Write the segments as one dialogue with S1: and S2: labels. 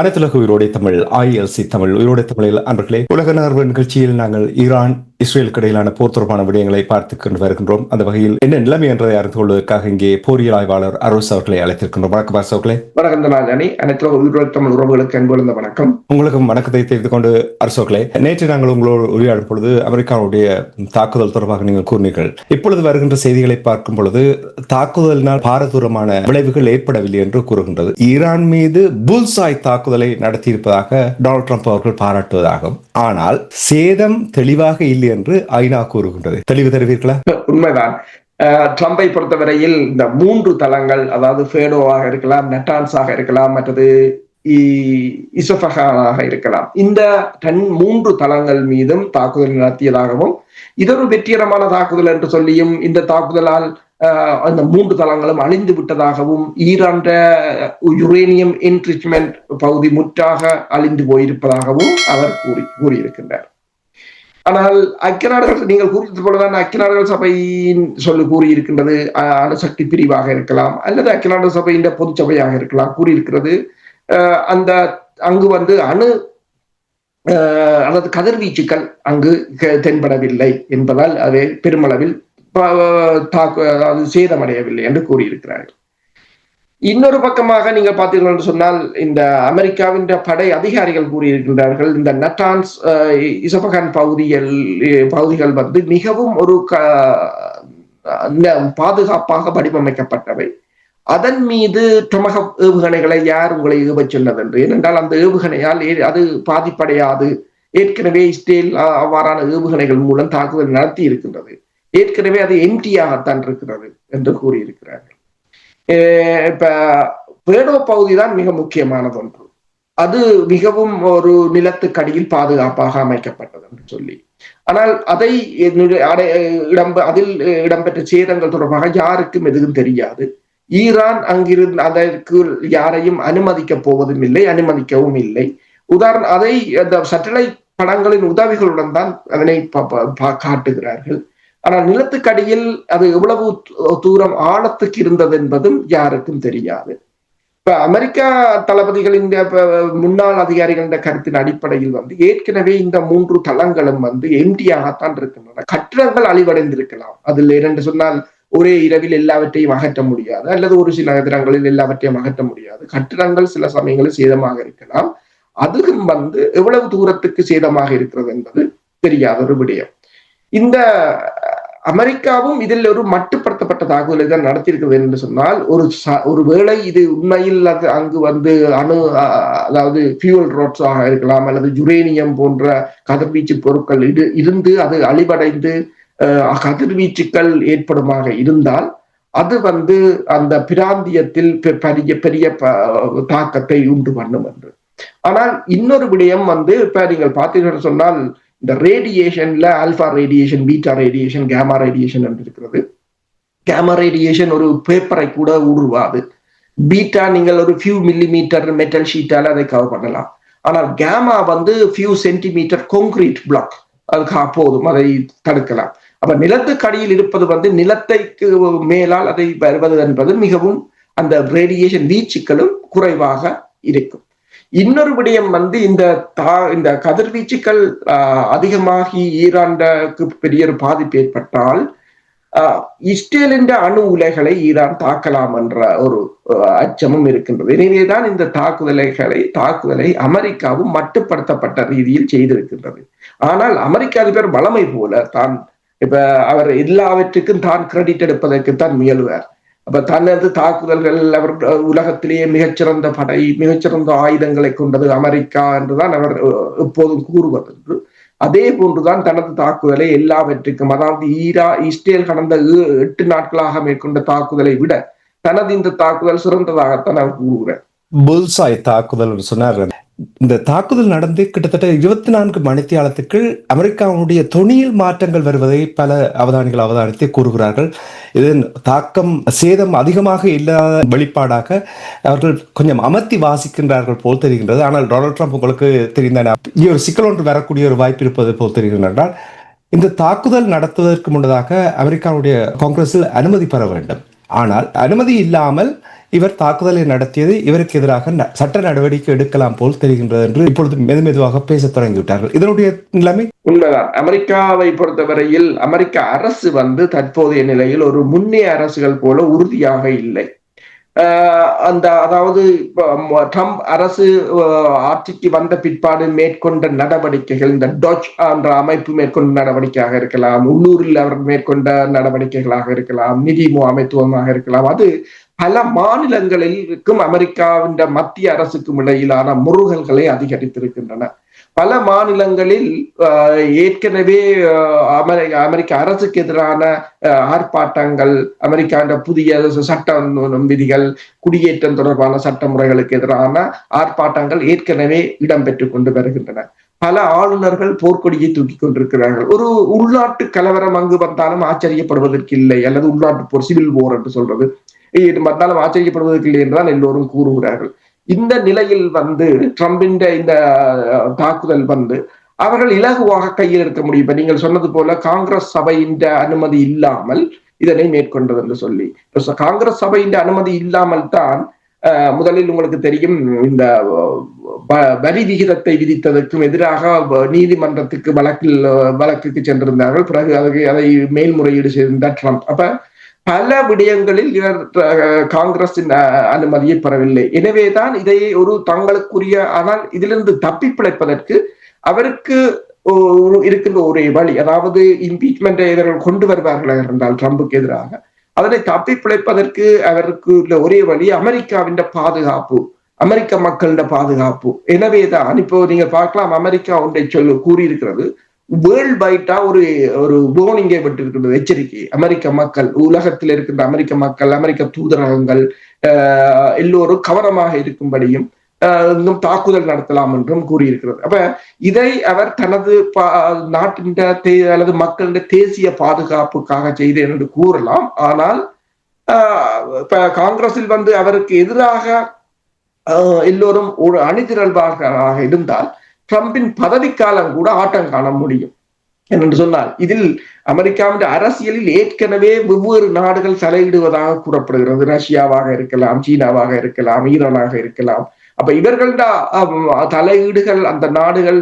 S1: அனைத்துலக உயிரோடை தமிழ் ஐஎல்சி தமிழ் உயிரோடை தமிழில் அன்பர்களே உலக நகர்வு நிகழ்ச்சியில் நாங்கள் ஈரான் இஸ்ரேலுக்கு இடையிலான போர் தொடர்பான விடயங்களை பார்த்து கொண்டு வருகின்றோம். அந்த வகையில் என்ன நிலைமை என்பதை அறிந்து கொள்வதற்காக இங்கே போரியல் ஆய்வாளர் அரோஸ் அவர்களை அழைத்திருக்கின்றோம். வணக்கம் அரசு அவர்களே.
S2: வணக்கம் உறவுகளுக்கு அன்புள்ள வணக்கம்.
S1: உங்களுக்கும் வணக்கத்தை தெரிந்து கொண்டு அரசோக்களே நேற்று நாங்கள் உங்களோடு உரையாடும் பொழுது அமெரிக்காவுடைய தாக்குதல் தொடர்பாக நீங்கள் கூறினீர்கள். இப்பொழுது வருகின்ற செய்திகளை பார்க்கும் பொழுது தாக்குதலினால் பாரதூரமான விளைவுகள் ஏற்படவில்லை என்று கூறுகின்றது. ஈரான் மீது புல்சாய் தாக்குதலை நடத்தியிருப்பதாக டொனால்ட் ட்ரம்ப் அவர்கள் பாராட்டுவதாகும். ஆனால் சேதம் தெளிவாக இல்லை என்று ஐநா கூறுகின்றது. தெளிவு தருவீர்களா?
S2: உண்மைதான். ட்ரம்பை பொறுத்தவரையில் இந்த மூன்று தளங்கள் அதாவது ஃபேடோவாக இருக்கலாம் நெட்டான்ஸாக இருக்கலாம் மற்றது இசபகானாக இருக்கலாம். இந்த தன் மூன்று தளங்கள் மீதும் தாக்குதல் நடத்தியதாகவும் இதொரு வெற்றிகரமான தாக்குதல் என்று சொல்லியும் இந்த தாக்குதலால் அந்த மூன்று தளங்களும் அழிந்து விட்டதாகவும் ஈரான் யுரேனியம் என்ரிச்மெண்ட் பகுதி முற்றாக அழிந்து போயிருப்பதாகவும் அவர் கூறி கூறியிருக்கின்றார். ஆனால் ஐக்கிய நாடுகள் நீங்கள் கூறியது போலதான் ஐக்கிய நாடுகள் சபையின் சொல்லு கூறியிருக்கின்றது. அஹ், அணுசக்தி பிரிவாக இருக்கலாம் அல்லது ஐக்கிய நாடுகள் சபையின் பொது சபையாக இருக்கலாம் கூறியிருக்கிறது. அஹ், அந்த அங்கு வந்து அணு அஹ், அல்லது கதிர்வீச்சுக்கள் அங்கு தென்படவில்லை என்பதால் அது பெருமளவில் தாக்கு அதாவது சேதமடையவில்லை என்று கூறியிருக்கிறார்கள். இன்னொரு பக்கமாக நீங்கள் பார்த்தீர்கள் என்று சொன்னால் இந்த அமெரிக்காவின் படை அதிகாரிகள் கூறியிருக்கின்றார்கள் இந்த நட்டான்ஸ் இசபகான் பகுதிகள் பகுதிகள் வந்து மிகவும் ஒரு க பாதுகாப்பாக வடிவமைக்கப்பட்டவை. அதன் மீது டொமக ஏவுகணைகளை யார் உங்களை ஏவச் சொன்னது என்று ஏனென்றால் அந்த ஏவுகணையால் ஏ- அது பாதிப்படையாது. ஏற்கனவே இஸ்ரேல் அவ்வாறான ஏவுகணைகள் மூலம் தாக்குதல் நடத்தி இருக்கின்றது ஏற்கனவே அது எம்டியாகத்தான் இருக்கிறது என்று கூறியிருக்கிறார்கள். இப்ப பேடோ பகுதி தான் மிக முக்கியமானது ஒன்று அது மிகவும் ஒரு நிலத்துக்கடியில் பாதுகாப்பாக அமைக்கப்பட்டது என்று சொல்லி ஆனால் அதை இடம் அதில் இடம்பெற்ற சேதங்கள் தொடர்பாக யாருக்கும் எதுவும் தெரியாது ஈரான் அங்கிருந்து அதற்கு யாரையும் அனுமதிக்க போவதும் இல்லை அனுமதிக்கவும் இல்லை உதாரணம் அதை அந்த சட்டலைட் படங்களின் உதவிகளுடன் தான் அதனை ப- ப- காட்டுகிறார்கள் ஆனால் நிலத்துக்கடியில் அது எவ்வளவு தூரம் ஆழத்துக்கு இருந்தது என்பதும் யாருக்கும் தெரியாது. இப்ப அமெரிக்கா தளபதிகளின் முன்னாள் அதிகாரிகளின் கருத்தின் அடிப்படையில் வந்து ஏற்கனவே இந்த மூன்று தளங்களும் வந்து எம்டியாகத்தான் இருக்கின்றன. கட்டிடங்கள் அழிவடைந்திருக்கலாம். அதில் இரண்டு சொன்னால் ஒரே இரவில் எல்லாவற்றையும் அகற்ற முடியாது. அல்லது ஒரு சில நகரங்களில் எல்லாவற்றையும் அகற்ற முடியாது. கட்டிடங்கள் சில சமயங்களில் சேதமாக இருக்கலாம். அதுவும் வந்து எவ்வளவு தூரத்துக்கு சேதமாக இருக்கிறது என்பது தெரியாத ஒரு விடயம். இந்த அமெரிக்காவும் இதில் ஒரு மட்டுப்படுத்தப்பட்ட தாக்குதலை தான் நடத்தியிருக்கிறது என்று சொன்னால் ஒரு ச- ஒரு வேளை இது உண்மையில் அது அங்கு வந்து அணு அஹ், அதாவது ஃபியூல் ரோட்ஸாக இருக்கலாம் அல்லது யுரேனியம் போன்ற கதிர்வீச்சு பொருட்கள் இது இருந்து அது அழிவடைந்து அஹ், கதிர்வீச்சுக்கள் ஏற்படுமாக இருந்தால் அது வந்து அந்த பிராந்தியத்தில் பெ- பெரிய பெரிய ப- தாக்கத்தை உண்டு பண்ணும் என்று. ஆனால் இன்னொரு விடயம் வந்து இப்ப நீங்கள் பார்த்தீங்கன்னு சொன்னால் இந்த ரேடியேஷன்ல alpha radiation beta radiation gamma radiation என்று இருக்கிறது. கேமா ரேடியேஷன் ஒரு பேப்பரை கூட உருவாது. பீட்டா நீங்கள் ஒரு ஃபியூ மில்லிமீட்டர் மெட்டல் ஷீட்டால அதை கவர் பண்ணலாம். ஆனால் கேமா வந்து ஃபியூ சென்டிமீட்டர் கான்கிரீட் பிளாக் அதுக்கு போதும் அதை தடுக்கலாம். அப்ப நிலத்துக்கடியில் இருப்பது வந்து நிலத்தைக்கு மேலால் அதை வருவது என்பது மிகவும் அந்த ரேடியேஷன் வீச்சுக்களும் குறைவாக இருக்கும். இன்னொரு விடயம் வந்து இந்த தா இந்த கதிர்வீச்சுக்கள் ஆஹ், அதிகமாகி ஈரானுக்கு பெரிய ஒரு பாதிப்பு ஏற்பட்டால் ஆஹ், இஸ்ரேலின் அணு உலைகளை ஈரான் தாக்கலாம் என்ற ஒரு அச்சமும் இருக்கின்றது. எனவேதான் இந்த தாக்குதலைகளை தாக்குதலை அமெரிக்காவும் மட்டுப்படுத்தப்பட்ட ரீதியில் செய்திருக்கின்றது. ஆனால் அமெரிக்க அதிபர் வளமை போல தான் இப்ப அவர் எல்லாவற்றுக்கும் தான் கிரெடிட் எடுப்பதற்கு தான் முயல்வார். அப்ப தனது தாக்குதல்கள் அவர் உலகத்திலேயே மிகச்சிறந்த படை மிகச்சிறந்த ஆயுதங்களை கொண்டது அமெரிக்கா என்றுதான் அவர் எப்போதும் கூறுவது அதே போன்றுதான் தனது தாக்குதலை எல்லாவற்றுக்கும் அதாவது ஈரா இஸ்ரேல் கடந்த எட்டு நாட்களாக மேற்கொண்ட தாக்குதலை விட தனது இந்த தாக்குதல் சிறந்ததாகத்தான் அவர் கூறுகிறார்.
S1: புல்சாய் தாக்குதல் சொன்னார். இந்த தாக்குதல் நடந்து கிட்டத்தட்ட இருபத்தி நான்கு மணித்தியாலத்துக்கு அமெரிக்காவுடைய தொனியில் மாற்றங்கள் வருவதை பல அவதானிகள் அவதானித்து கூறுகிறார்கள். இதன் தாக்கம் சேதம் அதிகமாக இல்லாத வெளிப்பாடாக அவர்கள் கொஞ்சம் அமர்த்தி வாசிக்கின்றார்கள் போல் தெரிகின்றது. ஆனால் டொனால்ட் ட்ரம்ப் உங்களுக்கு தெரிந்த ஒரு சிக்கல் ஒன்று வரக்கூடிய ஒரு வாய்ப்பு இருப்பது போல் தெரிகின்றால் இந்த தாக்குதல் நடத்துவதற்கு முன்னதாக அமெரிக்காவுடைய காங்கிரஸில் அனுமதி பெற வேண்டும். ஆனால் அனுமதி இல்லாமல் இவர் தாக்குதலை நடத்தியது இவருக்கு எதிராக சட்ட நடவடிக்கை எடுக்கலாம் போல் தெரிகின்றது என்று இப்பொழுது மெது மெதுவாக பேச தொடங்கிவிட்டார்கள். இதனுடைய நிலைமை?
S2: உண்மைதான். அமெரிக்காவை பொறுத்தவரையில் அமெரிக்க அரசு வந்து தற்போதைய நிலையில் ஒரு முன்னே அரசுகள் போல உறுதியாக இல்லை. அந்த அதாவது ட்ரம்ப் அரசு ஆட்சிக்கு வந்த பிற்பாடு மேற்கொண்ட நடவடிக்கைகள் இந்த டொச் என்ற அமைப்பு மேற்கொண்ட நடவடிக்கையாக இருக்கலாம் உள்ளூரில் அவர் மேற்கொண்ட நடவடிக்கைகளாக இருக்கலாம் நிதி அமைத்துவமாக இருக்கலாம் அது பல மாநிலங்களிலும் அமெரிக்காவின் மத்திய அரசுக்கும் இடையிலான முருகல்களை அதிகரித்திருக்கின்றன. பல மாநிலங்களில் ஏற்கனவே அமெரிக்க அரசுக்கு எதிரான ஆர்ப்பாட்டங்கள் அமெரிக்காண்ட புதிய சட்ட விதிகள் குடியேற்றம் தொடர்பான சட்ட முறைகளுக்கு எதிரான ஆர்ப்பாட்டங்கள் ஏற்கனவே இடம்பெற்று கொண்டு வருகின்றன. பல ஆளுநர்கள் போர்க்கொடியை தூக்கி கொண்டிருக்கிறார்கள். ஒரு உள்நாட்டு கலவரம் அங்கு வந்தாலும் ஆச்சரியப்படுவதற்கு இல்லை அல்லது உள்நாட்டு போர் சிவில் போர் என்று சொல்றது. வந்தாலும் ஆச்சரியப்படுவதற்கு இல்லை என்றுதான் எல்லோரும் கூறுகிறார்கள். இந்த நிலையில் வந்து ட்ரம்பின் இந்த தாக்குதல் வந்து அவர்கள் இலகுவாக கையில் எடுக்க முடியும். இப்ப நீங்கள் சொன்னது போல காங்கிரஸ் சபையின் அனுமதி இல்லாமல் இதனை மேற்கொண்டது என்று சொல்லி. காங்கிரஸ் சபையின் அனுமதி இல்லாமல் தான் முதலில் உங்களுக்கு தெரியும் இந்த வரி விகிதத்தை விதித்ததற்கும் எதிராக நீதிமன்றத்துக்கு வழக்கில் வழக்குக்கு சென்றிருந்தார்கள். பிறகு அதை அதை மேல்முறையீடு செய்திருந்தார் ட்ரம்ப். அப்ப பல விடயங்களில் இவர் காங்கிரசின் அனுமதியை பெறவில்லை. எனவேதான் இதை ஒரு தங்களுக்குரிய ஆனால் இதிலிருந்து தப்பி பிழைப்பதற்கு அவருக்கு இருக்கின்ற ஒரே வழி அதாவது இம்பீச்மெண்டை இவர்கள் கொண்டு வருவார்கள் என்றால் ட்ரம்புக்கு எதிராக அதனை தப்பி பிழைப்பதற்கு அவருக்கு உள்ள ஒரே வழி அமெரிக்காவின் பாதுகாப்பு அமெரிக்க மக்களின் பாதுகாப்பு. எனவேதான் இப்போ நீங்க பார்க்கலாம் அமெரிக்கா ஒன்றை சொல்லு கூறியிருக்கிறது. வேர்ல்ட் வைட்டா ஒரு ஒரு போனிங்கை விட்டிருக்கிறது எச்சரிக்கை. அமெரிக்க மக்கள் உலகத்தில் இருக்கின்ற அமெரிக்க மக்கள் அமெரிக்க தூதரகங்கள் எல்லோரும் கவனமாக இருக்கும்படியும் இன்னும் தாக்குதல் நடத்தலாம் என்றும் கூறியிருக்கிறது. அப்ப இதை அவர் தனது நாட்டின் அல்லது மக்களின் தேசிய பாதுகாப்புக்காக செய்தேன் என்று கூறலாம். ஆனால் இப்ப காங்கிரஸில் வந்து அவருக்கு எதிராக எல்லோரும் ஒரு அணிதிரள்வார்களாக இருந்தால் ட்ரம்பின் பதவிக்காலம் கூட ஆட்டம் காண முடியும். என்று சொன்னால் இதில் அமெரிக்காவின் அரசியலில் ஏற்கனவே வெவ்வேறு நாடுகள் தலையிடுவதாக கூறப்படுகிறது. ரஷ்யாவாக இருக்கலாம் சீனாவாக இருக்கலாம் ஈரானாக இருக்கலாம். அப்ப இவர்கள தலையீடுகள் அந்த நாடுகள்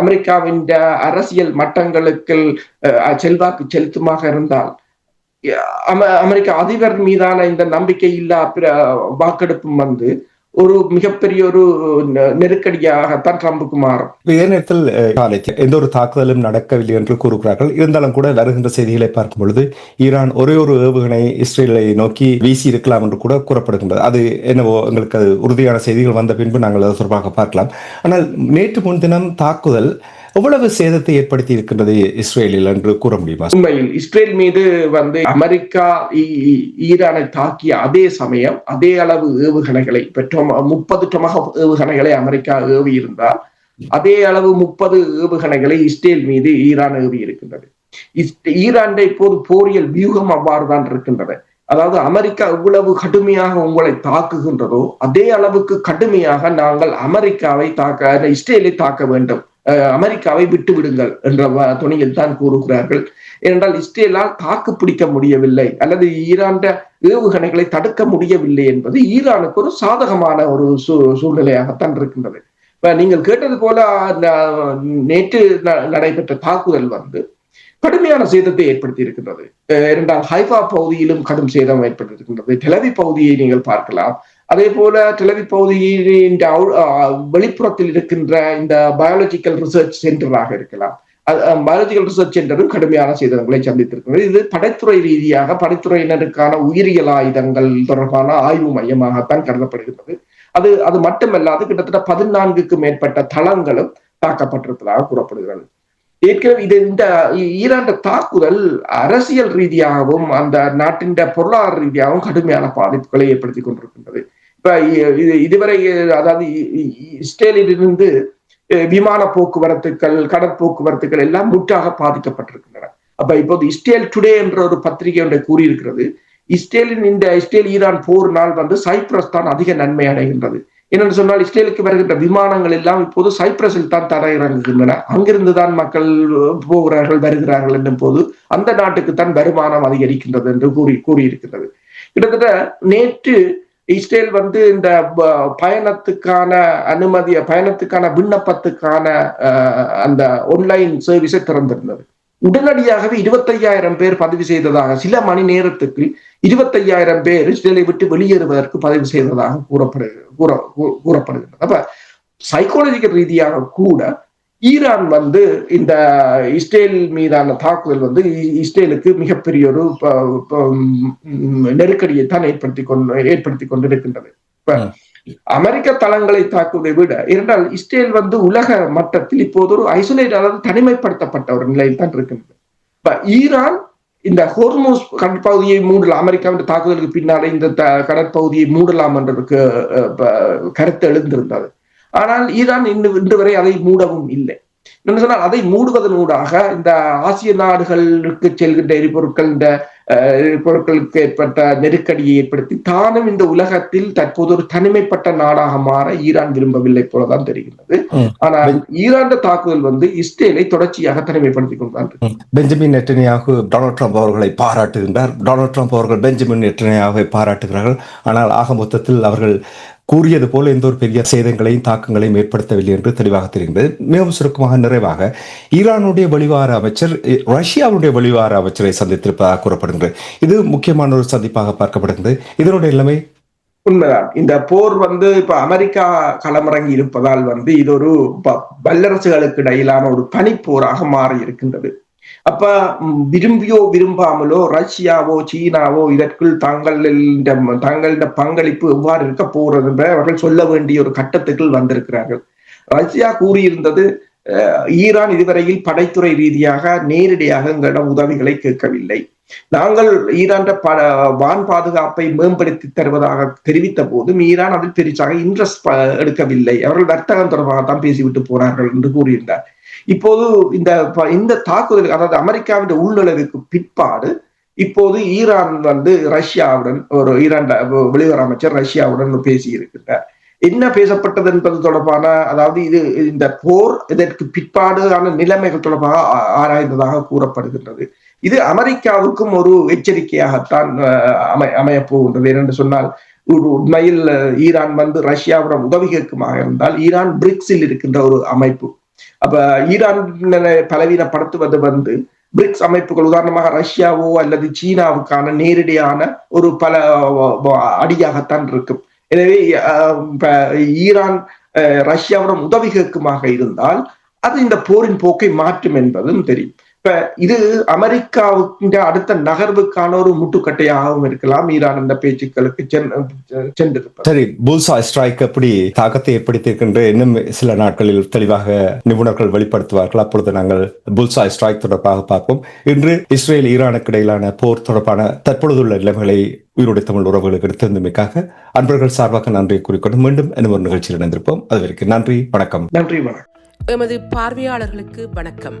S2: அமெரிக்காவின் அரசியல் மட்டங்களுக்கு செல்வாக்கு செலுத்துமாக இருந்தால் அமெரிக்க அதிபர் மீதான இந்த நம்பிக்கை இல்லா வாக்கெடுப்பும் வந்து ஒரு மிகப்பெரிய ஒரு நெருக்கடியாகத்தான் ட்ரம்புக்கு மாறும்.
S1: இதே நேரத்தில் எந்த ஒரு தாக்குதலும் நடக்கவில்லை என்று கூறுகிறார்கள். இருந்தாலும் கூட வருகின்ற செய்திகளை பார்க்கும் பொழுது ஈரான் ஒரே ஒரு ஏவுகணை இஸ்ரேலை நோக்கி வீசி இருக்கலாம் என்று கூட கூறப்படுகின்றது. அது என்னவோ எங்களுக்கு அது உறுதியான செய்திகள் வந்த பின்பு நாங்கள் அது தொடர்பாக பார்க்கலாம். ஆனால் நேற்று முன்தினம் தாக்குதல் எவ்வளவு சேதத்தை ஏற்படுத்தி இருக்கின்றது இஸ்ரேலில் என்று கூற முடியுமா?
S2: உண்மையில் இஸ்ரேல் மீது வந்து அமெரிக்கா ஈரானை தாக்கிய அதே சமயம் அதே அளவு ஏவுகணைகளை முப்பது டொமக ஏவுகணைகளை அமெரிக்கா ஏவி இருந்தால் அதே அளவு முப்பது ஏவுகணைகளை இஸ்ரேல் மீது ஈரான் ஏவி இருக்கின்றது ஈரான் இப்போது போரியல் வியூகம் அவ்வாறு தான் இருக்கின்றது. அதாவது அமெரிக்கா எவ்வளவு கடுமையாக உங்களை தாக்குகின்றதோ அதே அளவுக்கு கடுமையாக நாங்கள் அமெரிக்காவை தாக்க இஸ்ரேலை தாக்க வேண்டும். அமெரிக்காவை விட்டு விடுங்கள் என்ற துணியில் தான் கூறுகிறார்கள். ஏனென்றால் இஸ்ரேலால் தாக்கு பிடிக்க முடியவில்லை அல்லது ஈரான் ஏவுகணைகளை தடுக்க முடியவில்லை என்பது ஈரானுக்கு ஒரு சாதகமான ஒரு சூழ்நிலையாகத்தான் இருக்கின்றது. நீங்கள் கேட்டது போல நேற்று நடைபெற்ற தாக்குதல் வந்து கடுமையான சேதத்தை ஏற்படுத்தி இருக்கின்றது இரண்டால் ஹைஃபா பகுதியிலும் கடும் சேதம் ஏற்பட்டிருக்கின்றது. டெலவி பகுதியை நீங்கள் பார்க்கலாம். அதே போல டெலவி பகுதியின் வெளிப்புறத்தில் இருக்கின்ற இந்த பயாலஜிக்கல் ரிசர்ச் சென்டராக இருக்கலாம். பயாலஜிக்கல் ரிசர்ச் சென்டரும் கடுமையான சேதங்களை சந்தித்திருக்கிறது. இது படைத்துறை ரீதியாக படைத்துறையினருக்கான உயிரியல் ஆயுதங்கள் தொடர்பான ஆய்வு மையமாகத்தான் கருதப்படுகிறது அது அது மட்டுமல்லாது கிட்டத்தட்ட பதினான்குக்கு மேற்பட்ட தளங்களும் தாக்கப்பட்டிருப்பதாக கூறப்படுகிறது. ஏற்கனவே இது இந்த ஈரான் தாக்குதல் அரசியல் ரீதியாகவும் அந்த நாட்டின் பொருளாதார ரீதியாகவும் கடுமையான பாதிப்புகளை ஏற்படுத்தி கொண்டிருக்கின்றது. இப்ப இதுவரை அதாவது இஸ்ரேலிலிருந்து விமான போக்குவரத்துக்கள் கடற்போக்குவரத்துக்கள் எல்லாம் முற்றாக பாதிக்கப்பட்டிருக்கின்றன. அப்ப இப்போது இஸ்ரேல் டுடே என்ற ஒரு பத்திரிகை ஒன்றை கூறியிருக்கிறது. இஸ்ரேலின் இந்த இஸ்ரேல் ஈரான் போர் நாள் வந்து சைப்ரஸ் தான் அதிக நன்மை அடைகின்றது. என்னென்னு சொன்னால் இஸ்ரேலுக்கு வருகின்ற விமானங்கள் எல்லாம் இப்போது சைப்ரஸில் தான் தர இறங்குகின்றன. அங்கிருந்து தான் மக்கள் போகிறார்கள் வருகிறார்கள் என்னும் போது அந்த நாட்டுக்கு தான் வருமானம் அதிகரிக்கின்றது என்று கூறி கூறியிருக்கின்றது. கிட்டத்தட்ட நேற்று இஸ்ரேல் வந்து இந்த பயணத்துக்கான அனுமதிய பயணத்துக்கான விண்ணப்பத்துக்கான அந்த ஒன்லைன் சர்வீஸை திறந்திருந்தது. உடனடியாகவே இருபத்தையாயிரம் பேர் பதிவு செய்ததாக சில மணி நேரத்துக்கு இருபத்தையாயிரம் பேர் இஸ்ரேலை விட்டு வெளியேறுவதற்கு பதிவு செய்ததாக கூறப்படுகிறது கூற கூறப்படுகிறது அப்ப சைக்காலஜிக்கல் ரீதியாக கூட ஈரான் வந்து இந்த இஸ்ரேல் மீதான தாக்குதல் வந்து இஸ்ரேலுக்கு மிகப்பெரிய ஒரு நெருக்கடியை தான் ஏற்படுத்தி கொண்டு ஏற்படுத்தி கொண்டிருக்கின்றது. அமெரிக்க தளங்களை தாக்குவதை விட இரண்டால் இஸ்ரேல் வந்து உலக மட்டத்தில் இப்போது ஒரு ஐசோலேட் அதாவது தனிமைப்படுத்தப்பட்ட ஒரு நிலையில் தான் இருக்கின்றது. இப்ப ஈரான் இந்த ஹோர்மோஸ் கடற்பகுதியை மூடலாம் அமெரிக்காவின் தாக்குதலுக்கு பின்னாலே இந்த கடற்பகுதியை மூடலாம் என்றதுக்கு கருத்து எழுந்திருந்தது. ஆனால் ஈரான் இன்று இன்று வரை அதை மூடவும் இல்லை. என்ன சொன்னால் அதை மூடுவதன் ஊடாக இந்த ஆசிய நாடுகளுக்கு செல்கின்ற எரிபொருட்கள் இந்த எரிபொருட்களுக்கு ஏற்பட்ட நெருக்கடியை ஏற்படுத்தி தானும் இந்த உலகத்தில் தற்போது ஒரு தனிமைப்பட்ட நாடாக மாற ஈரான் விரும்பவில்லை போலதான் தெரிகின்றது. ஆனால் ஈரான் தாக்குதல் வந்து இஸ்ரேலை தொடர்ச்சியாக தனிமைப்படுத்திக் கொண்டுதான்
S1: பெஞ்சமின் நெட்டனியாக டொனால்ட் ட்ரம்ப் அவர்களை பாராட்டுகின்றார். டொனால்ட் ட்ரம்ப் அவர்கள் பெஞ்சமின் நெட்டனியாவை பாராட்டுகிறார்கள். ஆனால் ஆக மொத்தத்தில் அவர்கள் கூறியது போல எந்த ஒரு பெரிய சேதங்களையும் தாக்கங்களையும் ஏற்படுத்தவில்லை என்று தெளிவாக தெரிகிறது. மிகவும் சுருக்கமாக நிறைவாக ஈரானுடைய வெளிவார அமைச்சர் ரஷ்யாவுடைய வெளிவார அமைச்சரை சந்தித்திருப்பதாக கூறப்படுகிறது. இது முக்கியமான ஒரு சந்திப்பாக பார்க்கப்படுகிறது. இதனுடைய நிலைமை?
S2: உண்மைதான். இந்த போர் வந்து இப்ப அமெரிக்கா களமிறங்கி இருப்பதால் வந்து இது ஒரு வல்லரசுகளுக்கு இடையிலான ஒரு பனிப்போராக மாறி இருக்கின்றது அப்ப விரும்பியோ விரும்பாமலோ ரஷ்யாவோ சீனாவோ இதற்குள் தாங்கள் தங்கள பங்களிப்பு எவ்வாறு இருக்க போறது என்பதை அவர்கள் சொல்ல வேண்டிய ஒரு கட்டத்துக்குள் வந்திருக்கிறார்கள். ரஷ்யா கூறியிருந்தது ஈரான் இதுவரையில் படைத்துறை ரீதியாக நேரடியாக எங்களிடம் உதவிகளை கேட்கவில்லை. நாங்கள் ஈரான் வான் பாதுகாப்பை மேம்படுத்தி தருவதாக தெரிவித்த போதும் ஈரான் அதில் பெரிசாக இன்ட்ரெஸ்ட் எடுக்கவில்லை. அவர்கள் வர்த்தகம் தொடர்பாகத்தான் பேசிவிட்டு போறார்கள் என்று கூறியிருந்தார். இப்போது இந்த இந்த தாக்குதல் அதாவது அமெரிக்காவின் உள்நுழைவுக்கு பிற்பாடு இப்போது ஈரான் வந்து ரஷ்யாவுடன் ஒரு ஈரான் வெளியுறவு அமைச்சர் ரஷ்யாவுடன் பேசி இருக்கின்றார் என்ன பேசப்பட்டது என்பது தொடர்பான அதாவது இது இந்த போர் இதற்கு பிற்பாடான நிலைமைகள் தொடர்பாக ஆராய்ந்ததாக கூறப்படுகின்றது. இது அமெரிக்காவுக்கும் ஒரு எச்சரிக்கையாகத்தான் அமை அமையப்போகின்றது ஏனென்று சொன்னால் உண்மையில் ஈரான் வந்து ரஷ்யாவுடன் உதவி கேட்குமாக இருந்தால் ஈரான் பிரிக்ஸில் இருக்கின்ற ஒரு அமைப்பு அப்ப ஈரான் பலவீனப்படுத்துவது வந்து பிரிக்ஸ் அமைப்புகள் உதாரணமாக ரஷ்யாவோ அல்லது சீனாவுக்கான நேரடியான ஒரு பல அடியாகத்தான் இருக்கும். எனவே ஈரான் ரஷ்யாவுடன் உதவி கேட்குமாக இருந்தால் அது இந்த போரின் போக்கை மாற்றும் என்பதும் தெரியும். இப்ப இது அமெரிக்காவுக்கு அடுத்த நகர்வுக்கான ஒரு முட்டுக்கட்டையாகவும் இருக்கலாம். ஈரான் இந்த பேச்சுக்களுக்கு சென்றிருப்பது.
S1: சரி புல்சா ஸ்ட்ரைக் எப்படி தாக்கத்தை ஏற்படுத்தியிருக்கின்ற இன்னும் சில நாட்களில் தெளிவாக நிபுணர்கள் வெளிப்படுத்துவார்கள். அப்பொழுது நாங்கள் புல்சா ஸ்ட்ரைக் தொடர்பாக பார்ப்போம். இன்று இஸ்ரேல் ஈரானுக்கு இடையிலான போர் தொடர்பான தற்பொழுதுள்ள நிலைமைகளை உயிரோடு தமிழ் உறவுகளுக்கு எடுத்திருந்தமைக்காக அன்பர்கள் சார்பாக நன்றி கூறிக்கொண்டு மீண்டும் இன்னும் ஒரு நிகழ்ச்சியில் இணைந்திருப்போம். அதுவரைக்கு நன்றி வணக்கம்.
S2: நன்றி வணக்கம்.
S3: எமது பார்வையாளர்களுக்கு வணக்கம்.